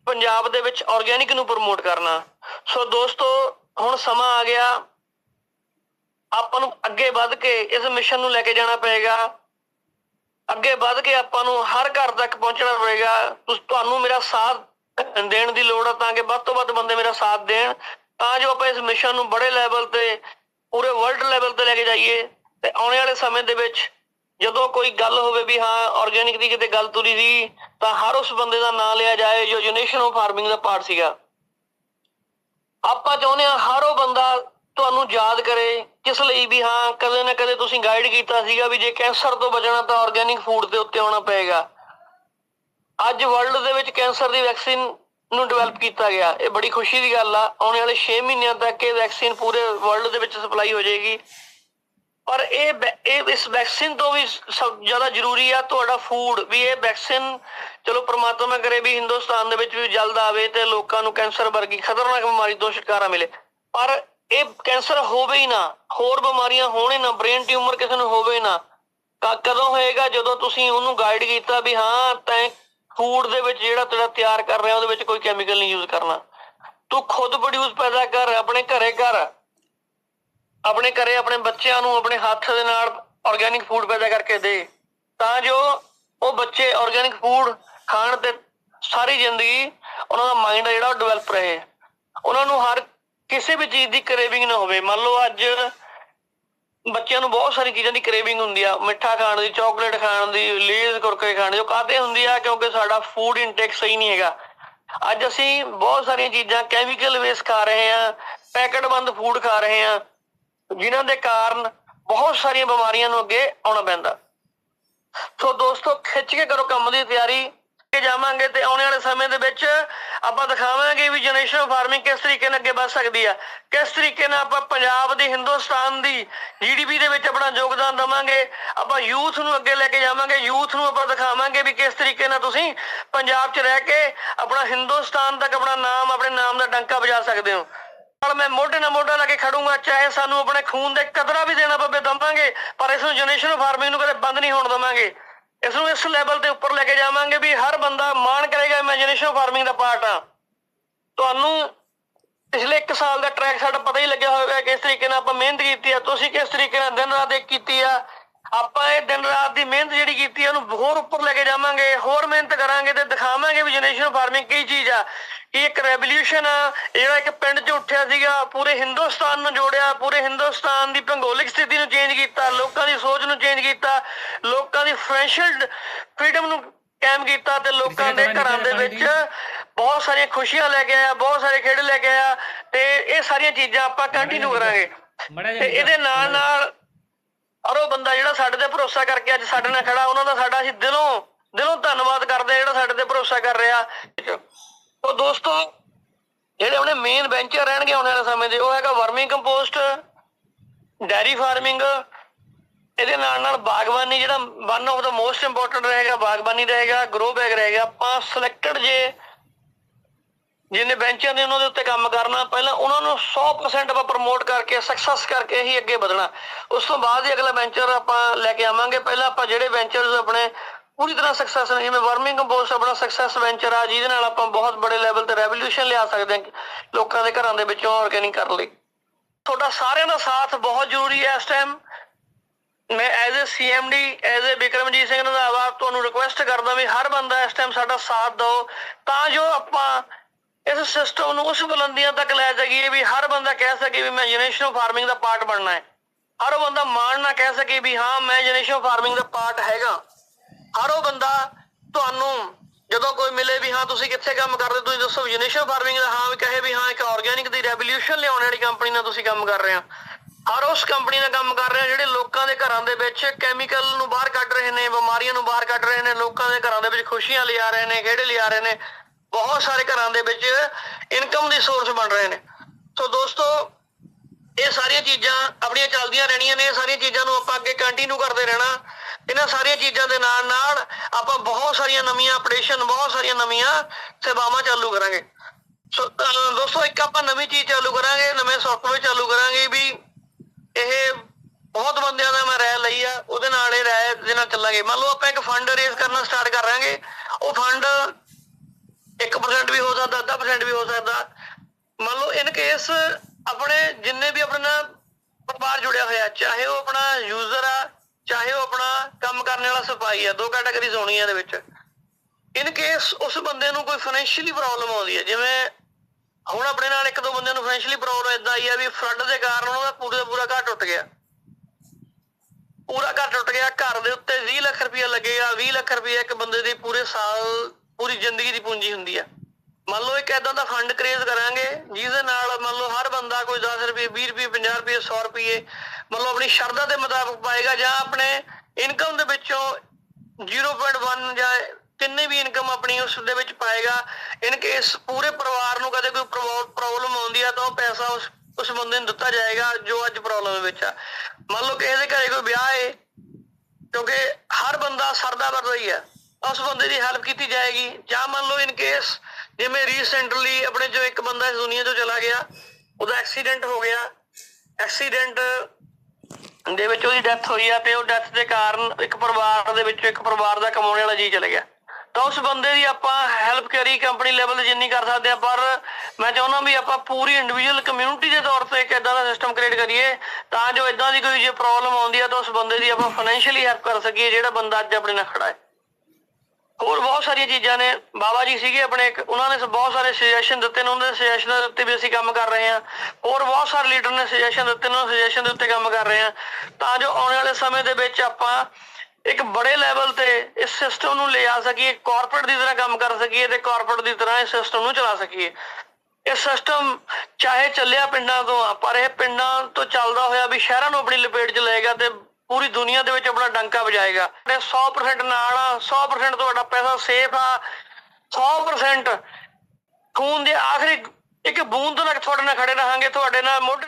ਪੰਜਾਬ ਦੇ ਵਿੱਚ ਆਰਗੇਨਿਕ ਨੂੰ ਪ੍ਰਮੋਟ ਕਰਨਾ। ਸੋ ਦੋਸਤੋ, ਹੁਣ ਸਮਾਂ ਆ ਗਿਆ ਆਪਾਂ ਨੂੰ ਅੱਗੇ ਵੱਧ ਕੇ ਇਸ ਮਿਸ਼ਨ ਨੂੰ ਲੈ ਕੇ ਜਾਣਾ ਪਏਗਾ। ਅੱਗੇ ਵੱਧ ਕੇ ਆਪਾਂ ਨੂੰ ਹਰ ਘਰ ਤੱਕ ਪਹੁੰਚਣਾ ਪਏਗਾ। ਤੁਹਾਨੂੰ ਮੇਰਾ ਸਾਥ ਦੇਣ ਦੀ ਲੋੜ ਹੈ ਤਾਂ ਕਿ ਵੱਧ ਤੋਂ ਵੱਧ ਬੰਦੇ ਮੇਰਾ ਸਾਥ ਦੇਣ। ਤਾਂ ਜੋ ਆਪਾਂ ਇਸ ਮਿਸ਼ਨ ਨੂੰ ਬੜੇ ਲੈਵਲ ਤੇ, ਪੂਰੇ ਵਰਲਡ ਲੈਵਲ ਤੇ ਲੈ ਕੇ ਜਾਈਏ। ਤੇ ਆਉਣੇ ਵਾਲੇ ਸਮੇਂ ਦੇ ਵਿੱਚ ਜਦੋਂ ਕੋਈ ਗੱਲ ਹੋਵੇ ਵੀ ਹਾਂ ਆਰਗੇਨਿਕ ਦੀ ਕਿਤੇ ਗੱਲ ਤੁਰੀ ਸੀ, ਤਾਂ ਹਰ ਉਸ ਬੰਦੇ ਦਾ ਨਾਮ ਲਿਆ ਜਾਏ ਜੋ ਜਨਰੇਸ਼ਨ ਆਫ ਫਾਰਮਿੰਗ ਦਾ ਪਾਰਟ ਸੀਗਾ। ਆਪਾਂ ਚਾਹੁੰਦੇ ਹਾਂ ਹਰ ਉਹ ਬੰਦਾ ਤੁਹਾਨੂੰ ਯਾਦ ਕਰੇ, ਕਿਸ ਲਈ ਵੀ ਹਾਂ, ਕਦੇ ਨਾ ਕਦੇ ਤੁਸੀਂ ਗਾਈਡ ਕੀਤਾ ਸੀਗਾ ਵੀ ਜੇ ਕੈਂਸਰ ਤੋਂ ਬਚਣਾ ਤਾਂ ਆਰਗੇਨਿਕ ਫੂਡ ਦੇ ਉੱਤੇ ਆਉਣਾ ਪਏਗਾ। ਅੱਜ ਵਰਲਡ ਦੇ ਵਿੱਚ ਕੈਂਸਰ ਦੀ ਵੈਕਸੀਨ ਨੂੰ ਡਿਵੈਲਪ ਕੀਤਾ ਗਿਆ। ਇਹ ਬੜੀ ਖੁਸ਼ੀ ਦੀ ਗੱਲ ਆ। ਆਉਣ ਵਾਲੇ 6 ਮਹੀਨਿਆਂ ਤੱਕ ਇਹ ਵੈਕਸੀਨ ਪੂਰੇ ਵਰਲਡ ਦੇ ਵਿੱਚ ਸਪਲਾਈ ਹੋ ਜਾਏਗੀ। ਪਰ ਇਹ ਇਹ ਇਸ ਵੈਕਸੀਨ ਤੋਂ ਵੀ ਸਭ ਜ਼ਿਆਦਾ ਜ਼ਰੂਰੀ ਆ ਤੁਹਾਡਾ ਫੂਡ ਵੀ ਇਹ ਵੈਕਸੀਨ ਚਲੋ ਪ੍ਰਮਾਤਮਾ ਕਰੇ ਵੀ ਹਿੰਦੁਸਤਾਨ ਦੇ ਵਿੱਚ ਵੀ ਜਲਦ ਆਵੇ ਤੇ ਲੋਕਾਂ ਨੂੰ ਕੈਂਸਰ ਵਰਗੀ ਖਤਰਨਾਕ ਬਿਮਾਰੀ ਤੋਂ ਛੁਟਕਾਰਾ ਮਿਲੇ। ਪਰ ਇਹ ਕੈਂਸਰ ਹੋਵੇ ਹੀ ਨਾ, ਹੋਰ ਬਿਮਾਰੀਆਂ ਹੋਣੇ ਨਾ ਬ੍ਰੇਨ ਟਿਊਮਰ ਕਿਸੇ ਨੂੰ ਹੋਵੇ ਨਾ ਕਦੋਂ ਹੋਏਗਾ ਜਦੋਂ ਤੁਸੀਂ ਉਹਨੂੰ ਗਾਈਡ ਕੀਤਾ ਵੀ ਹਾਂ, ਤੈਂ ਫੂਡ ਦੇ ਵਿੱਚ ਜਿਹੜਾ ਤੇਰਾ ਤਿਆਰ ਕਰ ਰਿਹਾ, ਉਹਦੇ ਵਿੱਚ ਕੋਈ ਕੈਮੀਕਲ ਨਹੀਂ ਯੂਜ਼ ਕਰਨਾ। ਤੂੰ ਖੁਦ ਪ੍ਰੋਡਿਊਸ ਪੈਦਾ ਕਰ, ਆਪਣੇ ਘਰੇ ਕਰ। ਆਪਣੇ ਘਰੇ ਆਪਣੇ ਬੱਚਿਆਂ ਨੂੰ ਆਪਣੇ ਹੱਥ ਦੇ ਨਾਲ ਆਰਗੇਨਿਕ ਫੂਡ ਪੈਦਾ ਕਰਕੇ ਦੇ। ਤਾਂ ਜੋ ਉਹ ਬੱਚੇ ਆਰਗੇਨਿਕ ਫੂਡ ਖਾਣ ਤੇ ਸਾਰੀ ਜ਼ਿੰਦਗੀ ਉਹਨਾਂ ਦਾ ਮਾਈਂਡ ਜਿਹੜਾ ਉਹ ਡਿਵੈਲਪ ਰਹੇ। ਉਹਨਾਂ ਨੂੰ ਹਰ ਕਿਸੇ ਵੀ ਚੀਜ਼ ਦੀ ਕਰੇਵਿੰਗ ਨਾ ਹੋਵੇ। ਮੰਨ ਲਓ ਅੱਜ ਬੱਚਿਆਂ ਨੂੰ ਬਹੁਤ ਸਾਰੀ ਚੀਜ਼ਾਂ ਦੀ ਕਰੇਵਿੰਗ ਹੁੰਦੀ ਆ। ਮਿੱਠਾ ਖਾਣ ਦੀ ਚਾਕਲੇਟ ਖਾਣ ਦੀ ਲੇਜ਼ ਕੁਰਕਰੇ ਖਾਣ ਦੀ, ਉਹ ਕਾਹਤੇ ਹੁੰਦੀ ਆ? ਕਿਉਂਕਿ ਸਾਡਾ ਫੂਡ ਇਨਟੇਕ ਸਹੀ ਨਹੀਂ ਹੈਗਾ। ਅੱਜ ਅਸੀਂ ਬਹੁਤ ਸਾਰੀਆਂ ਚੀਜ਼ਾਂ ਕੈਮੀਕਲ ਵੇਸ ਖਾ ਰਹੇ ਆ ਪੈਕਟ ਫੂਡ ਖਾ ਰਹੇ ਆ, ਜਿਨ੍ਹਾਂ ਦੇ ਕਾਰਨ ਬਹੁਤ ਸਾਰੀਆਂ ਬਿਮਾਰੀਆਂ ਨੂੰ ਅੱਗੇ ਆਉਣਾ ਪੈਂਦਾ। ਸੋ ਦੋਸਤੋ, ਖਿੱਚ ਕੇ ਕਰੋ ਕੰਮ ਦੀ ਤਿਆਰੀ। ਕੇ ਜਾਵਾਂਗੇ ਤੇ ਆਉਣ ਵਾਲੇ ਸਮੇਂ ਦੇ ਵਿੱਚ ਆਪਾਂ ਦਿਖਾਵਾਂਗੇ ਵੀ ਜਨਰੇਸ਼ਨ ਫਾਰਮਿੰਗ ਕਿਸ ਤਰੀਕੇ ਨਾਲ ਅੱਗੇ ਵੱਧ ਸਕਦੀ ਆ। ਕਿਸ ਤਰੀਕੇ ਨਾਲ ਆਪਾਂ ਪੰਜਾਬ ਦੀ, ਹਿੰਦੁਸਤਾਨ ਦੀ ਜੀਡੀਪੀ ਦੇ ਵਿੱਚ ਆਪਣਾ ਯੋਗਦਾਨ ਦਵਾਂਗੇ। ਆਪਾਂ ਯੂਥ ਨੂੰ ਅੱਗੇ ਲੈ ਕੇ ਜਾਵਾਂਗੇ। ਯੂਥ ਨੂੰ ਆਪਾਂ ਦਿਖਾਵਾਂਗੇ ਵੀ ਕਿਸ ਤਰੀਕੇ ਨਾਲ ਤੁਸੀਂ ਪੰਜਾਬ 'ਚ ਰਹਿ ਕੇ ਆਪਣਾ ਹਿੰਦੁਸਤਾਨ ਤੱਕ ਆਪਣਾ ਨਾਮ, ਆਪਣੇ ਨਾਮ ਦਾ ਡੰਕਾ ਵਜਾ ਸਕਦੇ ਹੋ। ਨਾਲ ਮੈਂ ਮੋਢੇ ਨਾਲ ਮੋਢਾ ਲਾ ਕੇ ਖੜੂੰਗਾ, ਚਾਹੇ ਸਾਨੂੰ ਆਪਣੇ ਖੂਨ ਦੇ ਕਤਰਾ ਵੀ ਦੇਣਾ ਪਵੇ, ਦਵਾਂਗੇ, ਪਰ ਇਸ ਨੂੰ ਜਨਰੇਸ਼ਨ ਫਾਰਮਿੰਗ ਨੂੰ ਕਦੇ ਬੰਦ ਨਹੀਂ ਹੋਣ ਦਵਾਂਗੇ। ਇਸ ਨੂੰ ਇਸ ਲੈਵਲ ਤੇ ਉੱਪਰ ਲੈ ਕੇ ਜਾਵਾਂਗੇ ਵੀ ਹਰ ਬੰਦਾ ਮਾਣ ਕਰੇਗਾ ਮੈਂ ਫਾਰਮਿੰਗ ਦਾ ਪਾਰਟ ਆ। ਤੁਹਾਨੂੰ ਪਿਛਲੇ 1 ਸਾਲ ਦਾ ਟਰੈਕ ਸਾਡਾ ਪਤਾ ਹੀ ਲੱਗਿਆ ਹੋਵੇਗਾ ਕਿਸ ਤਰੀਕੇ ਨਾਲ ਆਪਾਂ ਮਿਹਨਤ ਕੀਤੀ ਆ, ਤੁਸੀਂ ਕਿਸ ਤਰੀਕੇ ਨਾਲ ਦਿਨ ਰਾਤ ਇੱਕ ਕੀਤੀ ਆ। ਆਪਾਂ ਇਹ ਦਿਨ ਰਾਤ ਦੀ ਮਿਹਨਤ ਜਿਹੜੀ ਕੀਤੀ ਆ, ਉਹਨੂੰ ਹੋਰ ਉੱਪਰ ਲੈ ਕੇ ਜਾਵਾਂਗੇ, ਹੋਰ ਮਿਹਨਤ ਕਰਾਂਗੇ ਤੇ ਦਿਖਾਵਾਂਗੇ ਵੀ ਜਨਰੇਸ਼ਨ ਫਾਰਮਿੰਗ ਕੀ ਚੀਜ਼ ਆ। ਇਹ ਇੱਕ ਰੈਵੋਲੂਸ਼ਨ ਜਿਹੜਾ ਇੱਕ ਪਿੰਡ 'ਚ ਉੱਠਿਆ ਸੀਗਾ। ਪੂਰੇ ਹਿੰਦੁਸਤਾਨ ਨੂੰ ਜੋੜਿਆ। ਪੂਰੇ ਹਿੰਦੁਸਤਾਨ ਦੀ ਭੂਗੋਲਿਕ ਸਥਿਤੀ ਨੂੰ ਚੇਂਜ ਕੀਤਾ। ਲੋਕਾਂ ਦੀ ਸੋਚ ਨੂੰ ਚੇਂਜ ਕੀਤਾ। ਲੋਕਾਂ ਦੀ ਫਾਈਨੈਂਸ਼ੀਅਲ ਫ੍ਰੀडम ਨੂੰ ਕਾਇਮ ਕੀਤਾ ਤੇ ਲੋਕਾਂ ਦੇ ਘਰਾਂ ਦੇ ਵਿੱਚ ਬਹੁਤ ਸਾਰੀਆਂ ਖੁਸ਼ੀਆਂ ਲੈ ਕੇ ਆਇਆ ਬਹੁਤ ਸਾਰੇ ਖੇਡ ਲੈ ਕੇ ਆਇਆ ਤੇ ਇਹ ਸਾਰੀਆਂ ਚੀਜ਼ਾਂ ਆਪਾਂ ਕੰਟੀਨਿਊ ਕਰਾਂਗੇ। ਤੇ ਇਹਦੇ ਨਾਲ ਨਾਲ ਔਰ ਉਹ ਬੰਦਾ ਜਿਹੜਾ ਸਾਡੇ ਤੇ ਭਰੋਸਾ ਕਰਕੇ ਅੱਜ ਸਾਡੇ ਨਾਲ ਖੜਾ ਉਹਨਾਂ ਦਾ ਸਾਡਾ ਅਸੀਂ ਦਿਲੋਂ ਦਿਲੋਂ ਧੰਨਵਾਦ ਕਰਦੇ ਜਿਹੜਾ ਸਾਡੇ ਤੇ ਭਰੋਸਾ ਕਰ ਰਿਹਾ। ਉਹ ਦੋਸਤੋ, ਜਿਹੜੇ ਉਹਨੇ ਮੇਨ ਵੈਂਚਰ ਰਹਿਣਗੇ ਆਉਣ ਵਾਲੇ ਸਮੇਂ ਦੇ, ਉਹ ਹੈਗਾ ਵਰਮਿੰਗ ਕੰਪੋਸਟ ਡੈਰੀ ਫਾਰਮਿੰਗ ਇਹਦੇ ਨਾਲ ਨਾਲ ਬਾਗਬਾਨੀ ਜਿਹੜਾ one of the most important ਰਹੇਗਾ, ਬਾਗਬਾਨੀ ਰਹੇਗਾ ਗਰੋ ਬੈਗ ਰਹੇਗਾ। ਆਪਾਂ ਸਿਲੈਕਟਡ ਜੇ ਜਿਹਨੇ ਬੈਂਚਾਂ ਨੇ ਉਹਨਾਂ ਦੇ ਉੱਤੇ ਕੰਮ ਕਰਨਾ, ਪਹਿਲਾਂ ਉਹਨਾਂ ਨੂੰ 100% ਆਪਾਂ ਪ੍ਰਮੋਟ ਕਰਕੇ ਸਕਸੈਸ ਕਰਕੇ ਹੀ ਅੱਗੇ ਵਧਣਾ। ਉਸ ਤੋਂ ਬਾਅਦ ਹੀ ਅਗਲਾ ਵੈਂਚਰ ਆਪਾਂ ਲੈ ਕੇ ਆਵਾਂਗੇ। ਪਹਿਲਾਂ ਆਪਾਂ ਜਿਹੜੇ ਵੈਂਚਰਸ ਆਪਣੇ ਪੂਰੀ ਤਰ੍ਹਾਂ ਸਕਸੈਸ ਨੇ ਜਿਵੇਂ ਵਰਮਿੰਗ ਕੰਪੋਸਟ ਆਪਣਾ ਸਕਸੈਸ ਵੈਂਚਰ ਆ, ਜਿਹਦੇ ਨਾਲ ਆਪਾਂ ਬਹੁਤ ਬੜੇ ਲੈਵਲ ਤੇ ਰੈਵੋਲੂਸ਼ਨ ਲਿਆ ਸਕਦੇ ਹਾਂ ਲੋਕਾਂ ਦੇ ਘਰਾਂ ਦੇ ਵਿੱਚੋਂ ਆਰਗੇਨਿਕ ਕਰਨ ਲਈ। ਤੁਹਾਡਾ ਸਾਰਿਆਂ ਦਾ ਸਾਥ ਬਹੁਤ ਜ਼ਰੂਰੀ ਹੈ ਇਸ ਟਾਈਮ ਮੈਂ as a CMD as a Bikramjit Singh Randhawa ਤੁਹਾਨੂੰ ਰਿਕੁਐਸਟ ਕਰਦਾ ਵੀ ਹਰ ਬੰਦਾ ਇਸ ਟਾਈਮ ਸਾਡਾ ਸਾਥ ਦਿਓ, ਤਾਂ ਜੋ ਆਪਾਂ ਇਸ ਸਿਸਟਮ ਨੂੰ ਉਸ ਬੁਲੰਦੀਆਂ ਤੱਕ ਲੈ ਜਾਈਏ ਵੀ ਹਰ ਬੰਦਾ ਕਹਿ ਸਕੇ ਵੀ ਮੈਂ ਜਨਰੇਸ਼ਨ ਫਾਰਮਿੰਗ ਦਾ ਪਾਰਟ ਬਣਨਾ ਹੈ। ਹਰ ਬੰਦਾ ਮਾਣ ਨਾ ਕਹਿ ਸਕੇ ਵੀ ਹਾਂ, ਮੈਂ ਜਨਰੇਸ਼ਨ ਫਾਰਮਿੰਗ ਦਾ ਪਾਰਟ ਹੈਗਾ। ਹਰ ਉਹ ਬੰਦਾ ਤੁਹਾਨੂੰ ਜਦੋਂ ਕੋਈ ਮਿਲੇ ਵੀ ਹਾਂ, ਤੁਸੀਂ ਕਿੱਥੇ ਕੰਮ ਕਰਦੇ? ਤੁਸੀਂ ਦੱਸੋ ਜਨਰੇਸ਼ਨ ਫਾਰਮਿੰਗ ਦਾ ਹਾਂ ਵੀ ਕਹੇ ਵੀ ਹਾਂ, ਇੱਕ ਆਰਗੇਨਿਕ ਦੀ ਰੈਵੋਲੂਸ਼ਨ ਲਿਆਉਣ ਵਾਲੀ ਕੰਪਨੀ ਨਾਲ ਤੁਸੀਂ ਕੰਮ ਕਰ ਰਹੇ ਹੋ। ਹਰ ਉਸ ਕੰਪਨੀ ਨਾਲ ਕੰਮ ਕਰ ਰਹੇ ਆ ਜਿਹੜੇ ਲੋਕਾਂ ਦੇ ਘਰਾਂ ਦੇ ਵਿੱਚ ਕੈਮੀਕਲ ਨੂੰ ਬਾਹਰ ਕੱਢ ਰਹੇ ਨੇ, ਬਿਮਾਰੀਆਂ ਨੂੰ ਬਾਹਰ ਕੱਢ ਰਹੇ ਨੇ, ਲੋਕਾਂ ਦੇ ਘਰਾਂ ਦੇ ਵਿੱਚ ਖੁਸ਼ੀਆਂ ਲਿਆ ਰਹੇ ਨੇ, ਖੇੜੇ ਲਿਆ ਰਹੇ ਨੇ। ਬਹੁਤ ਸਾਰੇ ਘਰਾਂ ਦੇ ਵਿੱਚ ਇਨਕਮ ਦੀ ਸੋਰਸ ਬਣ ਰਹੇ ਨੇ। ਸੋ ਦੋਸਤੋ, ਇਹ ਸਾਰੀਆਂ ਚੀਜ਼ਾਂ ਆਪਣੀਆਂ ਚੱਲਦੀਆਂ ਰਹਿਣੀਆਂ ਨੇ, ਇਹ ਸਾਰੀਆਂ ਚੀਜ਼ਾਂ ਨੂੰ ਆਪਾਂ ਅੱਗੇ ਕੰਟੀਨਿਊ ਕਰਦੇ ਰਹਿਣਾ। ਇਹਨਾਂ ਸਾਰੀਆਂ ਚੀਜ਼ਾਂ ਦੇ ਨਾਲ ਨਾਲ ਆਪਾਂ ਬਹੁਤ ਸਾਰੀਆਂ ਨਵੀਆਂ ਆਪਰੇਸ਼ਨ ਬਹੁਤ ਸਾਰੀਆਂ ਨਵੀਆਂ ਸੇਵਾਵਾਂ ਚਾਲੂ ਕਰਾਂਗੇ। ਸੋ ਦੋਸਤੋ, ਇੱਕ ਆਪਾਂ ਨਵੀਂ ਚੀਜ਼ ਚਾਲੂ ਕਰਾਂਗੇ, ਨਵੇਂ ਸੌਫਟਵੇਅਰ ਚਾਲੂ ਕਰਾਂਗੇ ਵੀ ਇਹ ਬਹੁਤ ਬੰਦਿਆਂ ਦਾ ਮੈਂ ਰਾਏ ਲਈ ਆ, ਉਹਦੇ ਨਾਲ ਇਹ ਰਹਿ ਦੇ ਨਾਲ ਚੱਲਾਂਗੇ। ਮੰਨ ਲਓ ਆਪਾਂ ਇੱਕ ਫੰਡ ਰੇਜ਼ ਕਰਨਾ ਸਟਾਰਟ ਕਰ ਰਾਂਗੇ, ਉਹ ਫੰਡ 1% ਵੀ ਹੋ ਸਕਦਾ 10% ਵੀ ਹੋ ਸਕਦਾ। ਮੰਨ ਲਓ ਇਨ ਕੇਸ ਆਪਣੇ ਜਿੰਨੇ ਵੀ ਆਪਣਾ ਨਾਲ ਪਰਿਵਾਰ ਜੁੜਿਆ ਹੋਇਆ, ਚਾਹੇ ਉਹ ਆਪਣਾ ਯੂਜ਼ਰ ਆ ਚਾਹੇ ਉਹ ਆਪਣਾ ਕੰਮ ਕਰਨ ਵਾਲਾ ਸਿਪਾਹੀ ਆ, ਦੋ ਕੈਟਾਗਰੀਜ਼ ਹੋਣੀਆਂ ਇਹਦੇ ਵਿੱਚ। ਇਨ ਕੇਸ ਉਸ ਬੰਦੇ ਨੂੰ ਕੋਈ ਫਾਈਨੈਂਸ਼ੀਅਲੀ ਪ੍ਰੋਬਲਮ ਆਉਂਦੀ ਹੈ ਜਿਵੇਂ ਹੁਣ ਆਪਣੇ ਨਾਲ ਇੱਕ ਦੋ ਬੰਦਿਆਂ ਨੂੰ ਫਾਈਨੈਂਸ਼ੀਅਲੀ ਪ੍ਰੋਬਲਮ ਇਦਾਂ ਆਈ ਆ ਵੀ ਫਲੱਡ ਦੇ ਕਾਰਨ ਉਹਨਾਂ ਪੂਰਾ ਪੂਰਾ ਘਰ ਟੁੱਟ ਗਿਆ। ਪੂਰਾ ਘਰ ਟੁੱਟ ਗਿਆ, ਘਰ ਦੇ ਉੱਤੇ 20 ਲੱਖ ਰੁਪਇਆ ਲੱਗੇਗਾ 20 ਲੱਖ ਰੁਪਇਆ ਇੱਕ ਬੰਦੇ ਦੀ ਪੂਰੇ ਸਾਲ, ਪੂਰੀ ਜ਼ਿੰਦਗੀ ਦੀ ਪੂੰਜੀ ਹੁੰਦੀ ਆ। ਮੰਨ ਲਓ ਇੱਕ ਐਦਾਂ ਦਾ ਫੰਡ ਕ੍ਰੀਏਟ ਕਰਾਂਗੇ, ਜਿਹਦੇ ਨਾਲ ਮੰਨ ਲਓ ਹਰ ਬੰਦਾ ਕੋਈ 10 ਰੁਪਏ 20 ਰੁਪਏ 50 ਰੁਪਏ 100 ਰੁਪਏ ਮੰਨ ਆਪਣੀ ਸ਼ਰਧਾ ਦੇ ਮੁਤਾਬਕ ਪਾਏਗਾ ਜਾਂ ਆਪਣੇ ਇਨਕਮ ਦੇ ਵਿੱਚੋਂ 0.1 ਜਾਂ ਕਿੰਨੇ ਵੀ ਇਨਕਮ ਆਪਣੀ ਉਸ ਦੇ ਵਿੱਚ ਪਾਏਗਾ। ਇਨ ਕੇਸ ਪੂਰੇ ਪਰਿਵਾਰ ਨੂੰ ਕਦੇ ਕੋਈ ਪ੍ਰੋਬਲਮ ਆਉਂਦੀ ਆ ਤਾਂ ਉਹ ਪੈਸਾ ਉਸ ਉਸ ਬੰਦੇ ਨੂੰ ਦਿੱਤਾ ਜਾਏਗਾ ਜੋ ਅੱਜ ਪ੍ਰੋਬਲਮ ਵਿੱਚ ਆ। ਮੰਨ ਲਓ ਕਿਸੇ ਦੇ ਘਰੇ ਕੋਈ ਵਿਆਹ ਹੈ ਕਿਉਂਕਿ ਹਰ ਬੰਦਾ ਸਰਦਾ ਵਰਦਾ ਰਹੀ ਹੈ ਉਸ ਬੰਦੇ ਦੀ ਹੈਲਪ ਕੀਤੀ ਜਾਏਗੀ। ਜਾਂ ਮੰਨ ਲਓ ਇਨ ਕੇਸ ਜਿਵੇਂ ਰੀਸੈਂਟਲੀ ਆਪਣੇ ਜੋ ਇੱਕ ਬੰਦਾ ਇਸ ਦੁਨੀਆ ਤੋਂ ਚਲਾ ਗਿਆ, ਉਹਦਾ ਐਕਸੀਡੈਂਟ ਹੋ ਗਿਆ। ਐਕਸੀਡੈਂਟ ਦੇ ਵਿੱਚ ਉਹਦੀ ਡੈਥ ਹੋਈ ਆ ਤੇ ਉਹ ਡੈਥ ਦੇ ਕਾਰਨ ਇੱਕ ਪਰਿਵਾਰ ਦੇ ਵਿੱਚ ਇੱਕ ਪਰਿਵਾਰ ਦਾ ਕਮਾਉਣ ਵਾਲਾ ਜੀ ਚਲੇ ਗਿਆ। ਤਾਂ ਉਸ ਬੰਦੇ ਦੀ ਆਪਾਂ ਹੈਲਪ ਕਰੀ ਕੰਪਨੀ ਲੈਵਲ ਤੇ ਜਿੰਨੀ ਕਰ ਸਕਦੇ ਆ, ਪਰ ਮੈਂ ਚਾਹੁੰਦਾ ਵੀ ਆਪਾਂ ਪੂਰੀ ਇੰਡੀਵਿਜੂਅਲ ਕਮਿਊਨਿਟੀ ਦੇ ਤੌਰ ਤੇ ਇੱਕ ਇਦਾਂ ਦਾ ਸਿਸਟਮ ਕ੍ਰੀਏਟ ਕਰੀਏ, ਤਾਂ ਜੋ ਇਦਾਂ ਦੀ ਕੋਈ ਜੇ ਪ੍ਰੋਬਲਮ ਆਉਂਦੀ ਆ ਤਾਂ ਉਸ ਬੰਦੇ ਦੀ ਆਪਾਂ ਫਾਈਨੈਂਸ਼ੀਅਲੀ ਹੈਲਪ ਕਰ ਸਕੀਏ, ਜਿਹੜਾ ਬੰਦਾ ਅੱਜ ਆਪਣੇ ਨਾਲ ਖੜਾ ਹੈ। ਹੋਰ ਬਹੁਤ ਸਾਰੀਆਂ ਚੀਜ਼ਾਂ ਨੇ। ਬਾਬਾ ਜੀ ਸੀਗੇ ਆਪਣੇ ਇੱਕ, ਉਹਨਾਂ ਨੇ ਬਹੁਤ ਸਾਰੇ ਸੁਜੈਸ਼ਨ ਦਿੱਤੇ ਨੇ। ਉਹਨਾਂ ਦੇ ਸੁਜੈਸ਼ਨ ਦੇ ਉੱਤੇ ਵੀ ਅਸੀਂ ਕੰਮ ਕਰ ਰਹੇ ਹਾਂ। ਹੋਰ ਬਹੁਤ ਸਾਰੇ ਲੀਡਰ ਨੇ ਸੁਜੈਸ਼ਨ ਦਿੱਤੇ ਨੇ ਸੁਜੈਸ਼ਨ ਦੇ ਉੱਤੇ ਕੰਮ ਕਰ ਰਹੇ ਹਾਂ। ਤਾਂ ਜੋ ਆਉਣ ਵਾਲੇ ਸਮੇਂ ਦੇ ਵਿੱਚ ਆਪਾਂ ਇੱਕ ਬੜੇ ਲੈਵਲ ਤੇ ਇਸ ਸਿਸਟਮ ਨੂੰ ਲੈ ਆ ਸਕੀਏ ਕਾਰਪੋਰੇਟ ਦੀ ਤਰ੍ਹਾਂ ਕੰਮ ਕਰ ਸਕੀਏ ਤੇ ਕਾਰਪੋਰੇਟ ਦੀ ਤਰ੍ਹਾਂ ਇਸ ਸਿਸਟਮ ਨੂੰ ਚਲਾ ਸਕੀਏ। ਇਹ ਸਿਸਟਮ ਚਾਹੇ ਚੱਲਿਆ ਪਿੰਡਾਂ ਤੋਂ ਆ, ਪਰ ਇਹ ਪਿੰਡਾਂ ਤੋਂ ਚੱਲਦਾ ਹੋਇਆ ਵੀ ਸ਼ਹਿਰਾਂ ਨੂੰ ਆਪਣੀ ਲਪੇਟ 'ਚ ਲਏਗਾ ਤੇ ਪੂਰੀ ਦੁਨੀਆ ਦੇ ਵਿੱਚ ਆਪਣਾ ਡੰਕਾ ਵਜਾਏਗਾ। ਤੇ 100% ਨਾਲ ਆ 100% ਤੁਹਾਡਾ ਪੈਸਾ ਸੇਫ ਆ। 100% ਖੂਨ ਦੇ ਆਖਰੀ ਇੱਕ ਬੂੰਦ ਤੱਕ ਤੁਹਾਡੇ ਨਾਲ ਖੜੇ ਰਹਾਂਗੇ, ਤੁਹਾਡੇ ਨਾਲ ਮੋਢੇ